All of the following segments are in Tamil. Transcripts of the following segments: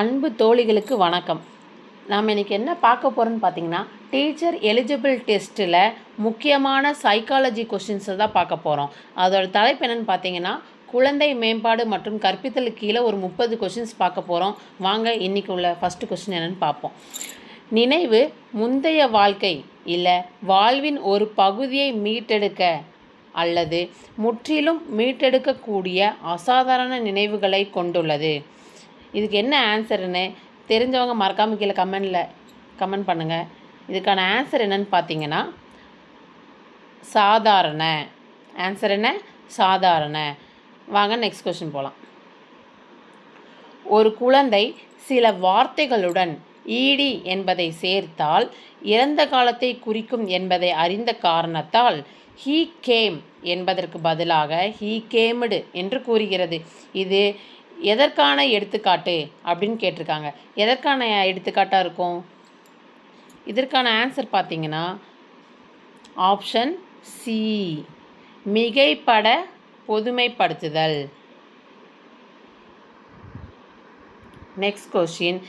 அன்பு தோழிகளுக்கு வணக்கம். நாம் இன்றைக்கி என்ன பார்க்க போகிறோன்னு பார்த்தீங்கன்னா டீச்சர் எலிஜிபிள் டெஸ்ட்டில் முக்கியமான சைக்காலஜி கொஷின்ஸை தான் பார்க்க போகிறோம் அதோட தலைப்பு என்னென்னு பார்த்தீங்கன்னா குழந்தை மேம்பாடு மற்றும் கற்பித்தலுக்கு கீழே ஒரு முப்பது கொஷின்ஸ் பார்க்க போகிறோம் வாங்க இன்றைக்கி உள்ள ஃபஸ்ட்டு கொஷின் என்னென்னு பார்ப்போம். நினைவு முந்தைய வாழ்க்கை இல்லை வாழ்வின் ஒரு பகுதியை மீட்டெடுக்க அல்லது முற்றிலும் மீட்டெடுக்கக்கூடிய அசாதாரண நினைவுகளை கொண்டுள்ளது. இதுக்கு என்ன ஆன்சர்னு தெரிஞ்சவங்க மறக்காமல் கீழே கமெண்டில் கமெண்ட் பண்ணுங்கள் இதுக்கான ஆன்சர் என்னன்னு பார்த்தீங்கன்னா சாதாரண. ஆன்சர் என்ன? சாதாரண. வாங்க நெக்ஸ்ட் கொஸ்டின் போகலாம் ஒரு குழந்தை சில வார்த்தைகளுடன் ஈடி என்பதை சேர்த்தால் இறந்த காலத்தை குறிக்கும் என்பதை அறிந்த காரணத்தால் ஹீ கேம் என்பதற்கு பதிலாக ஹீ கேம்டு என்று கூறுகிறது. இது எதற்கான எடுத்துக்காட்டு அப்படின்னு கேட்டிருக்காங்க. எதற்கான எடுத்துக்காட்டாக இருக்கும்? இதற்கான ஆன்சர் பார்த்தீங்கன்னா ஆப்ஷன் சி மிகைப்பட பொதுமைப்படுத்துதல். நெக்ஸ்ட் கொஷின்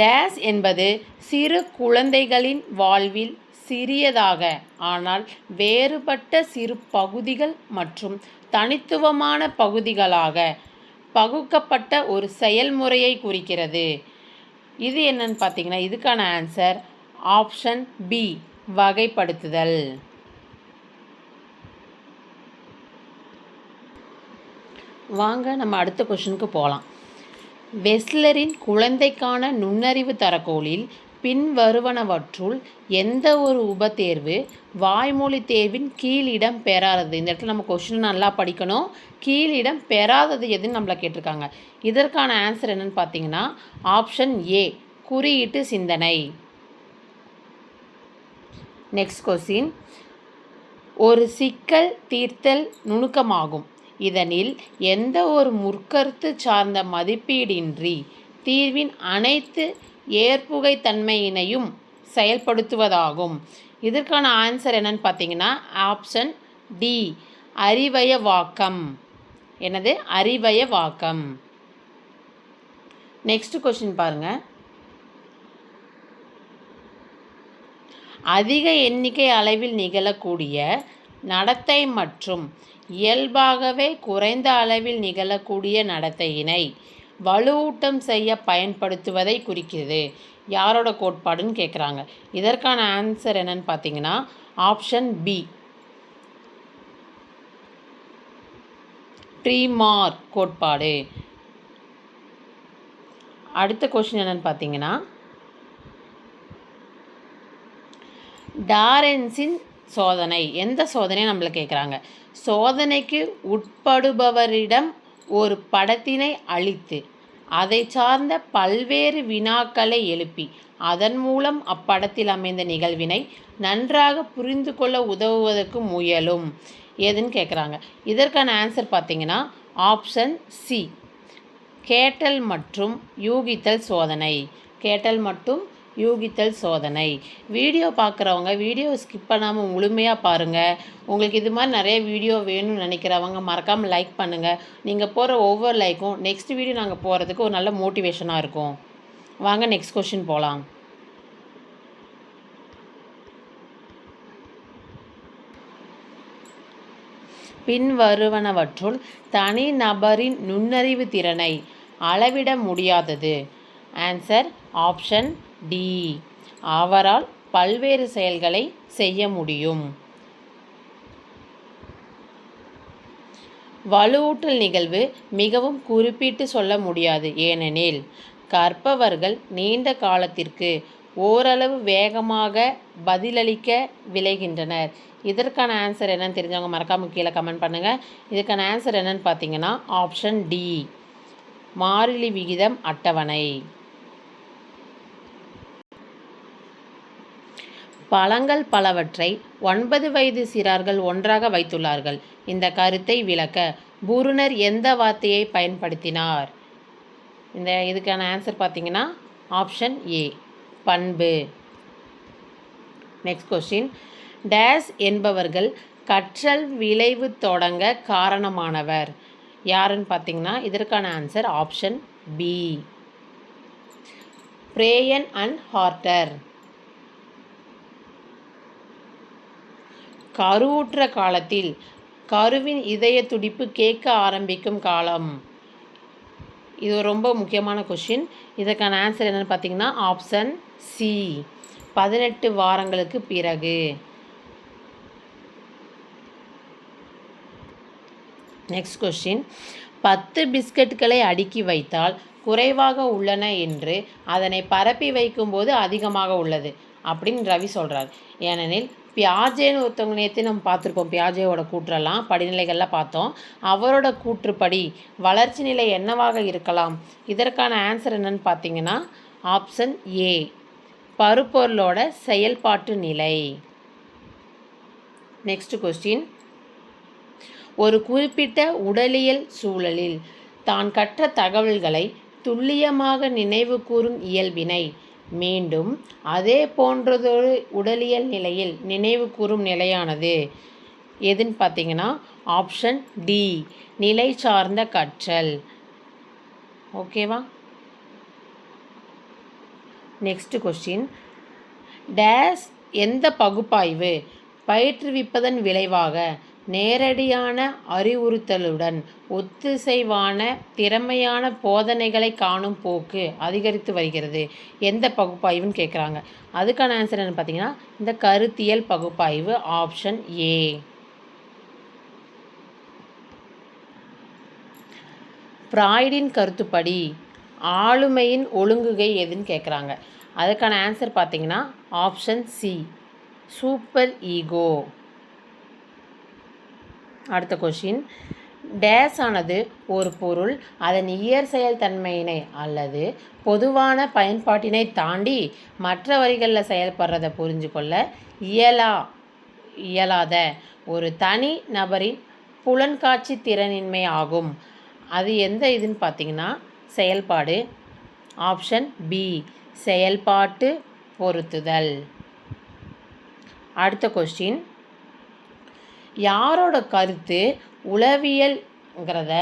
டேஸ் என்பது சிறு குழந்தைகளின் வாழ்வில் சிறியதாக ஆனால் வேறுபட்ட சிறு பகுதிகள் மற்றும் தனித்துவமான பகுதிகளாக பகுக்கப்பட்ட ஒரு செயல்முறையை குறிக்கிறது. இது என்னன்னு பார்த்தீங்கன்னா இதுக்கான ஆன்சர் ஆப்ஷன் பி வகைப்படுத்துதல். வாங்க நம்ம அடுத்த கொஷனுக்கு போகலாம் வெஸ்லரின் குழந்தைக்கான நுண்ணறிவு தரக்கோளில் பின்வருவனவற்றுள் எந்த ஒரு உபதேர்வு வாய்மொழி தேர்வின் கீழிடம் பெறாதது. இந்த இடத்துல நம்ம கொஷின் நல்லா படிக்கணும். கீழிடம் பெறாதது எதுன்னு நம்மளை கேட்டிருக்காங்க. இதற்கான ஆன்சர் என்னன்னு பார்த்தீங்கன்னா ஆப்ஷன் ஏ குறியீட்டு சிந்தனை. நெக்ஸ்ட் கொஸ்டின் ஒரு சிக்கல் தீர்த்தல் நுணுக்கமாகும். இதனில் எந்த ஒரு முற்கருத்து சார்ந்த மதிப்பீடின்றி தீர்வின் அனைத்து ஏற்புகைத்தன்மையினையும் செயல்படுத்துவதாகும். இதற்கான ஆன்சர் என்னன்னு பார்த்தீங்கன்னா ஆப்ஷன் டி அறிவய வாக்கம். எனது அறிவய வாக்கம். நெக்ஸ்ட் கொஸ்டின் பாருங்க. அதிக எண்ணிக்கை அளவில் நிகழக்கூடிய நடத்தை மற்றும் இயல்பாகவே குறைந்த அளவில் நிகழக்கூடிய நடத்தையினை வலுவூட்டம் செய்ய பயன்படுத்துவதை குறிக்கிறது. யாரோட கோட்பாடுன்னு கேட்குறாங்க இதற்கான ஆன்சர் என்னன்னு பார்த்தீங்கன்னா ஆப்ஷன் பி ட்ரீமார் கோட்பாடு. அடுத்த கொஷின் என்னன்னு பார்த்தீங்கன்னா டாரென்ஸின் சோதனை. எந்த சோதனையும் நம்மளை கேட்குறாங்க சோதனைக்கு உட்படுபவரிடம் ஒரு படத்தினை அளித்து அதை சார்ந்த பல்வேறு வினாக்களை எழுப்பி அதன் மூலம் அப்படத்தில் அமைந்த நிகழ்வினை நன்றாக புரிந்து கொள்ள உதவுவதற்கு முயலும். எதுன்னு கேட்குறாங்க இதற்கான ஆன்சர் பார்த்தீங்கன்னா ஆப்ஷன் சி கேட்டல் மற்றும் யூகித்தல் சோதனை. கேட்டல் மற்றும் யூகித்தல் சோதனை. வீடியோ பார்க்குறவங்க வீடியோ ஸ்கிப் பண்ணாமல் முழுமையாக பாருங்கள் உங்களுக்கு இது மாதிரி நிறைய வீடியோ வேணும்னு நினைக்கிறவங்க மறக்காமல் லைக் பண்ணுங்கள் நீங்கள் போகிற ஒவ்வொரு லைக்கும் நெக்ஸ்ட் வீடியோ நாங்கள் போகிறதுக்கு ஒரு நல்ல மோட்டிவேஷனாக இருக்கும். வாங்க நெக்ஸ்ட் கொஷின் போகலாம் பின்வருவனவற்றுள் தனிநபரின் நுண்ணறிவு திறனை அளவிட முடியாதது. Answer option D. அவரால் பல்வேறு செயல்களை செய்ய முடியும். வலுவூட்டல் நிகழ்வு மிகவும் குறிப்பிட்டு சொல்ல முடியாது. ஏனெனில் கற்பவர்கள் நீண்ட காலத்திற்கு ஓரளவு வேகமாக பதிலளிக்க விளைகின்றனர். இதற்கான ஆன்சர் என்னன்னு தெரிஞ்சவங்க மறக்காமல் கீழே கமெண்ட் பண்ணுங்கள் இதுக்கான ஆன்சர் என்னன்னு பார்த்தீங்கன்னா ஆப்ஷன் டி மாறிலி விகிதம் அட்டவணை. பழங்கள் பலவற்றை ஒன்பது வயது சிறார்கள் ஒன்றாக வைத்துள்ளார்கள். இந்த கருத்தை விளக்க பூருணர் எந்த வார்த்தையை பயன்படுத்தினார்? இந்த இதுக்கான ஆன்சர் பார்த்தீங்கன்னா ஆப்ஷன் ஏ பண்பு. நெக்ஸ்ட் கொஸ்டின் டேஸ் என்பவர்கள் கற்றல் விளைவு தொடங்க காரணமானவர். யாருன்னு பார்த்தீங்கன்னா இதற்கான answer option B brain and harder கருவுற்ற காலத்தில் கருவின் இதய துடிப்பு கேட்க ஆரம்பிக்கும் காலம். இது ரொம்ப முக்கியமான கொஷின் இதற்கான ஆன்சர் என்னென்னு பார்த்தீங்கன்னா ஆப்ஷன் சி பதினெட்டு வாரங்களுக்கு பிறகு. நெக்ஸ்ட் கொஷின் பத்து பிஸ்கட்களை அடுக்கி வைத்தால் குறைவாக உள்ளன என்று அதனை பரப்பி வைக்கும்போது அதிகமாக உள்ளது அப்படின்னு ரவி சொல்கிறார் ஏனெனில் பியாஜேன்னு ஒருத்தவங்க நேற்று நம்ம பார்த்துருக்கோம். பியாஜேவோட கூற்றெல்லாம் படிநிலைகளில் பார்த்தோம். அவரோட கூற்றுப்படி வளர்ச்சி நிலை என்னவாக இருக்கலாம்? இதற்கான ஆன்சர் என்னன்னு பார்த்தீங்கன்னா ஆப்ஷன் ஏ பருப்பொருளோட செயல்பாட்டு நிலை. நெக்ஸ்ட் கொஸ்டின் ஒரு குறிப்பிட்ட உடலியல் சூழலில் தான் கற்ற தகவல்களை துல்லியமாக நினைவு கூறும் இயல்பினை மீண்டும் அதே போன்றதொரு உடலியல் நிலையில் நினைவு கூறும் நிலையானது. எதுன்னு பார்த்தீங்கன்னா ஆப்ஷன் டி நிலை சார்ந்த கற்றல். ஓகேவா? Next question. டேஸ் எந்த பகுப்பாய்வு? பயிற்றுவிப்பதன் விளைவாக நேரடியான அறிவுறுத்தலுடன் ஒத்திசைவான திறமையான போதனைகளை காணும் போக்கு அதிகரித்து வருகிறது. எந்த பகுப்பாய்வுன்னு கேட்குறாங்க அதுக்கான ஆன்சர் என்ன பார்த்தீங்கன்னா இந்த கருத்தியல் பகுப்பாய்வு ஆப்ஷன் ஏ ஃப்ராய்டின் கருத்துப்படி ஆளுமையின் ஒழுங்குகை எதுன்னு கேட்குறாங்க அதுக்கான ஆன்சர் பார்த்தீங்கன்னா ஆப்ஷன் சி சூப்பர் ஈகோ அடுத்த கொஷின் டேஸ் ஆனது ஒரு பொருள் அதன் இயற் செயல்தன்மையினை அல்லது பொதுவான பயன்பாட்டினை தாண்டி மற்ற வரிகளில் செயல்படுறதை புரிஞ்சு கொள்ள இயலா இயலாத ஒரு தனி நபரின் புலன்காட்சி திறனின்மை ஆகும். அது எந்த இதுன்னு பார்த்தீங்கன்னா செயல்பாடு. ஆப்ஷன் பி செயல்பாட்டு பொருத்துதல். அடுத்த கொஸ்டின் யாரோட கருத்து உளவியல்ங்கிறத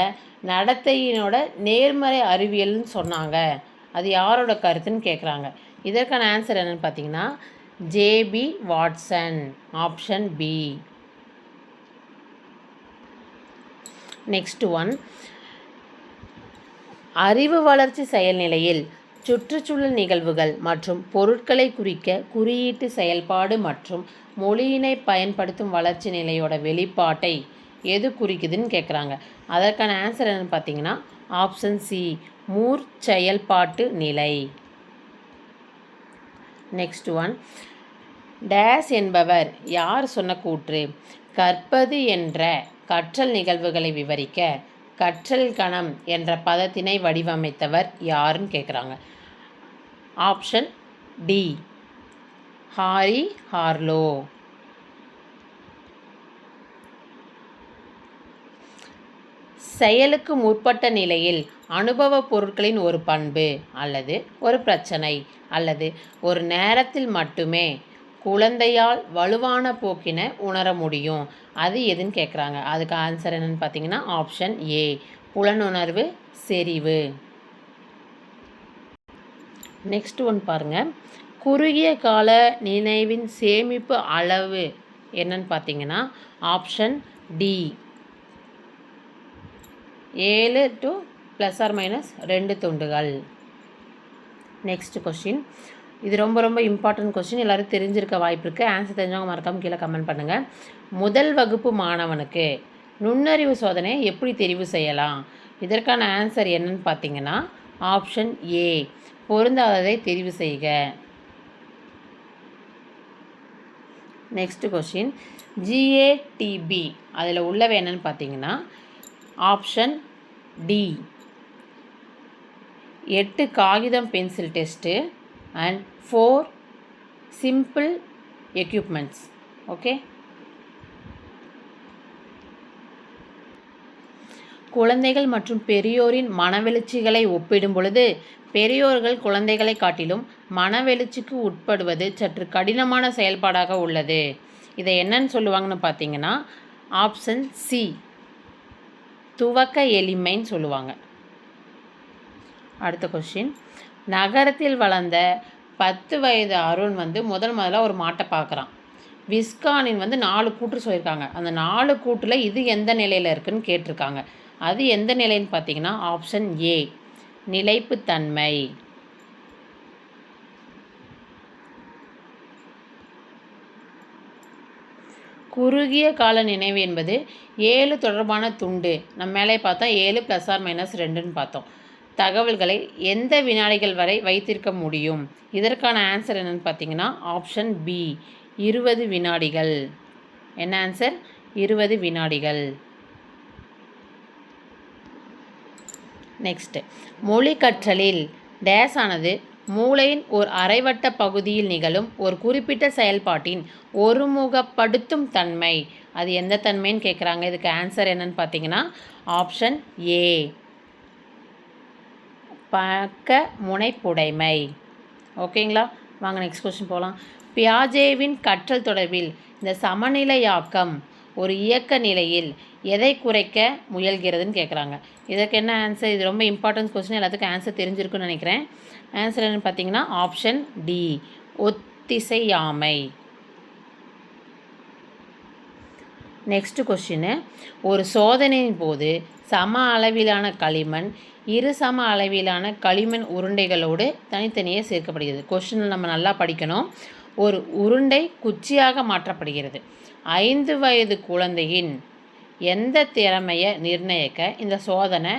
நடத்தையினோட நேர்மறை அறிவியல்னு சொன்னாங்க. அது யாரோட கருத்துன்னு கேட்குறாங்க இதற்கான ஆன்சர் என்னென்னு பார்த்தீங்கன்னா JB Watson option B next one அறிவு வளர்ச்சி செயல்நிலையில் சுற்றுச்சூழல் நிகழ்வுகள் மற்றும் பொருட்களை குறிக்க குறியீட்டு செயல்பாடு மற்றும் மொழியினை பயன்படுத்தும் வளர்ச்சி நிலையோட வெளிப்பாட்டை எது குறிக்குதுன்னு கேட்குறாங்க அதற்கான ஆன்சர் என்னென்னு பார்த்தீங்கன்னா ஆப்ஷன் சி மூர் செயல்பாட்டு நிலை. நெக்ஸ்ட் ஒன் டேஸ் என்பவர் யார் சொன்ன கூற்று? கற்பது என்ற கற்றல் நிகழ்வுகளை விவரிக்க கற்றல் கணம் என்ற பதத்தினை வடிவமைத்தவர் யாருன்னு கேட்குறாங்க ஆப்ஷன் டி ஹாரி ஹார்லோ செயலுக்கு முற்பட்ட நிலையில் அனுபவ பொருட்களின் ஒரு பண்பு அல்லது ஒரு பிரச்சனை அல்லது ஒரு நேரத்தில் மட்டுமே குழந்தையால் வலுவான போக்கின உணர முடியும். அது எதுன்னு கேட்குறாங்க அதுக்கு ஆன்சர் என்னென்னு பார்த்தீங்கன்னா ஆப்ஷன் ஏ புலனுணர்வு செறிவு. நெக்ஸ்ட் ஒன் பாருங்கள் குறுகிய கால நினைவின் சேமிப்பு அளவு என்னன்னு பார்த்தீங்கன்னா ஆப்ஷன் டி ஏழு டு ப்ளஸ் ஆர் மைனஸ் ரெண்டு துண்டுகள். நெக்ஸ்ட் கொஷின் இது ரொம்ப ரொம்ப இம்பார்ட்டன்ட் கொஸ்டின் எல்லோரும் தெரிஞ்சிருக்க வாய்ப்பு இருக்குது ஆன்சர் தெரிஞ்சவங்க மறக்காமல் கீழே கமெண்ட் பண்ணுங்கள் முதல் வகுப்பு மாணவனுக்கு நுண்ணறிவு சோதனையை எப்படி தெரிவு செய்யலாம்? இதற்கான ஆன்சர் என்னன்னு பார்த்தீங்கன்னா ஆப்ஷன் ஏ பொருந்தாததை தெரிவு செய்க. நெக்ஸ்ட் கொஸ்டின் ஜிஏடிபி அதில் உள்ளவை என்னன்னு பார்த்தீங்கன்னா ஆப்ஷன் டி எட்டு காகிதம் pencil test and four simple equipments okay குழந்தைகள் மற்றும் பெரியோரின் மனவெழுச்சிகளை ஒப்பிடும் பொழுது பெரியோர்கள் குழந்தைகளை காட்டிலும் மனவெழுச்சிக்கு உட்படுவது சற்று கடினமான செயல்பாடாக உள்ளது. இதை என்னன்னு சொல்லுவாங்கன்னு பார்த்தீங்கன்னா ஆப்ஷன் சி துவக்க எளிமைன்னு சொல்லுவாங்க. அடுத்த கொஷின் நகரத்தில் வளர்ந்த பத்து வயது அருண் வந்து முதல் முதல்ல ஒரு மாட்டை பார்க்குறான். விஸ்கானின் வந்து நாலு கூற்று சொல்லியிருக்காங்க. அந்த நாலு கூற்றில் இது எந்த நிலையில் இருக்குதுன்னு கேட்டிருக்காங்க. அது எந்த நிலைன்னு பார்த்தீங்கன்னா ஆப்ஷன் ஏ நிலைப்புத்தன்மை. குறுகிய கால நினைவு என்பது ஏழு தொடர்பான துண்டு. நம்ம மேலே பார்த்தா ஏழு ப்ளஸ் ஆர் மைனஸ் ரெண்டுன்னு பார்த்தோம். தகவல்களை எந்த வினாடிகள் வரை வைத்திருக்க முடியும்? இதற்கான ஆன்சர் என்னென்னு பார்த்தீங்கன்னா ஆப்ஷன் பி இருபது வினாடிகள். என்ன ஆன்சர் இருபது வினாடிகள். நெக்ஸ்ட் மொழி கற்றலில் டேஸ் ஆனது மூளையின் ஒரு அரைவட்ட பகுதியில் நிகழும் ஒரு குறிப்பிட்ட செயல்பாட்டின் ஒருமுகப்படுத்தும் தன்மை. அது எந்த தன்மைன்னு கேட்குறாங்க இதுக்கு ஆன்சர் என்னன்னு பார்த்தீங்கன்னா ஆப்ஷன் ஏ பக்க முனைப்புடைமை. ஓகேங்களா? வாங்க நெக்ஸ்ட் கொஸ்டின் போகலாம் பியாஜேவின் கற்றல் தொடர்பில் இந்த சமநிலையாக்கம் ஒரு இயக்க நிலையில் எதை குறைக்க முயல்கிறதுன்னு கேட்குறாங்க இதற்கு என்ன ஆன்சர் இது ரொம்ப இம்பார்ட்டன்ஸ் கொஸ்டின் எல்லாத்துக்கும் ஆன்சர் தெரிஞ்சிருக்குன்னு நினைக்கிறேன். ஆன்சர் என்னென்னு பார்த்தீங்கன்னா ஆப்ஷன் டி ஒத்திசையாமை. நெக்ஸ்ட் கொஸ்டின் ஒரு சோதனையின் போது சம அளவிலான களிமண் இரு சம அளவிலான களிமண் உருண்டைகளோடு தனித்தனியே சேர்க்கப்படுகிறது. கொஷின் நம்ம நல்லா படிக்கணும். ஒரு உருண்டை குச்சியாக மாற்றப்படுகிறது. ஐந்து வயது குழந்தையின் எந்த திறமையை நிர்ணயிக்க இந்த சோதனை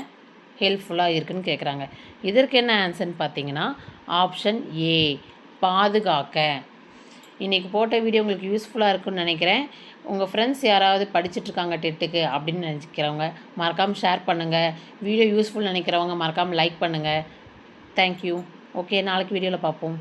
ஹெல்ப்ஃபுல்லாக இருக்குன்னு கேட்குறாங்க இதற்கு என்ன ஆன்சர்னு பார்த்தீங்கன்னா ஆப்ஷன் ஏ பாதுகாக்க. இன்றைக்கி போட்ட வீடியோ உங்களுக்கு யூஸ்ஃபுல்லாக இருக்குன்னு நினைக்கிறேன். உங்கள் ஃப்ரெண்ட்ஸ் யாராவது படிச்சுட்ருக்காங்க டெட்டுக்கு அப்படின்னு நினச்சிக்கிறவங்க மறக்காமல் ஷேர் பண்ணுங்கள் வீடியோ யூஸ்ஃபுல் நினைக்கிறவங்க மறக்காமல் லைக் பண்ணுங்கள் தேங்க்யூ ஓகே நாளைக்கு வீடியோவில் பார்ப்போம்